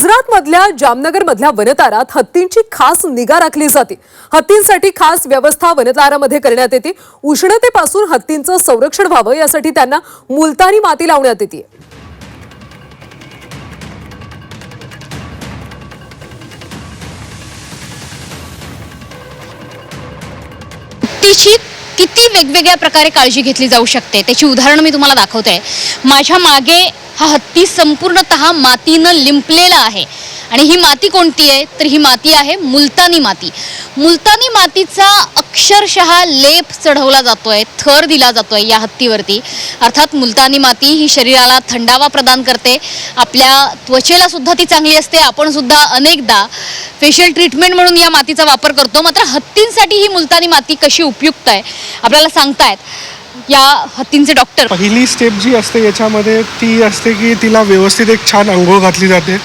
गुजरात मधल्या जामनगर मधल्या वनतारात हत्तींची खास निगा राखली जाते. हत्तींसाठी खास व्यवस्था वनतारामध्ये करण्यात येते. उष्णतेपासून हत्तींचं संरक्षण व्हावं यासाठी त्यांना मुलतानी माती लावण्यात येते. हत्तीची किती वेगवेगळ्या प्रकारे काळजी घेतली जाऊ शकते? त्याची उदाहरणं मी तुम्हाला दाखवते. माझ्या मागे हा हत्ती संपूर्णतः मातीनं लिंपलेला आहे. आणि ही माती कोणती आहे? तर ही माती आहे मुलतानी माती. मुलतानी मातीचा अक्षरशः लेप चढवला जातोय थर दिला जातोय या हत्तीवरती. अर्थात मुलतानी माती ही शरीराला थंडावा प्रदान करते. आपल्या त्वचेला सुद्धा ती चांगली असते. आपण सुद्धा अनेकदा फेशियल ट्रीटमेंट म्हणून या मातीचा वापर करतो. मात्र हत्तींसाठी ही मुलतानी माती कशी उपयुक्त आहे? आपल्याला सांगतायत. या हत्तींचे डॉक्टर पहिली स्टेप जी असते याच्यामध्ये ती असते की तिला व्यवस्थित एक छान आंघोळ घातली जाते.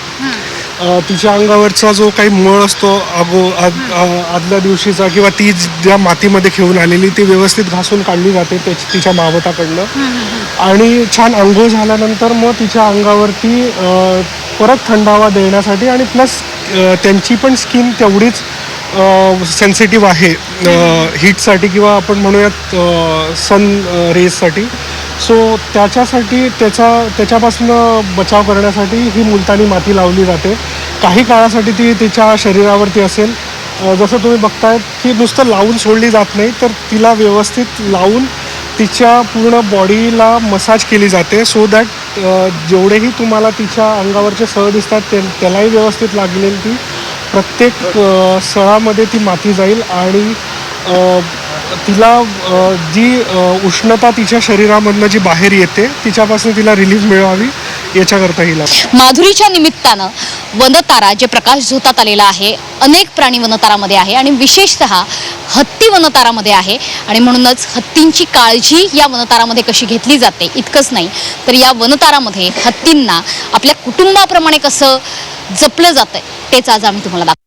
अ, तिच्या अंगावरचा जो काही मळ असतो अगो आद- आदल्या दिवशीचा किंवा ती ज्या मातीमध्ये खेळून आलेली ती व्यवस्थित घासून काढली जाते त्याची तिच्या मावताकडनं. आणि छान आंघोळ झाल्यानंतर मग तिच्या अंगावरती अ, परत थंडावा देण्यासाठी आणि प्लस त्यांची पण स्किन तेवढीच सेन्सिटिव्ह आहे हीटसाठी किंवा आपण म्हणूयात सन रेजसाठी सो त्याच्यासाठी त्याचा त्याच्यापासून बचाव करण्यासाठी ही मुलतानी माती लावली जाते. काही काळासाठी ती तिच्या शरीरावरती असेल. जसं तुम्ही बघताय की नुसतं लावून सोडली जात नाही तर तिला व्यवस्थित लावून तिच्या पूर्ण बॉडीला मसाज केली जाते सो दॅट जेवढेही तुम्हाला तिच्या अंगावरचे सळ दिसतात ते त्यालाही व्यवस्थित लागलेली ती प्रत्येक अ, सळामध्ये ती माती जाईल आणि तिला जी उष्णता तिच्या शरीरामधनं जी बाहेर येते तिच्यापासून तिला रिलीफ मिळावी याच्याकरता हिला माधुरीच्या निमित्तानं वनतारा जे प्रकाश झोतात आलेला आहे अनेक प्राणी वनतारामध्ये आहे आणि विशेषतः हत्ती वनतारामध्ये आहे आणि म्हणूनच हत्तींची काळजी या वनतारामध्ये कशी घेतली जाते इतकंच नाही. तर या वनतारामध्ये हत्तींना आपल्या कुटुंबाप्रमाणे कसं जपलं जातं तेच आज आम्ही तुम्हाला दाखवतो.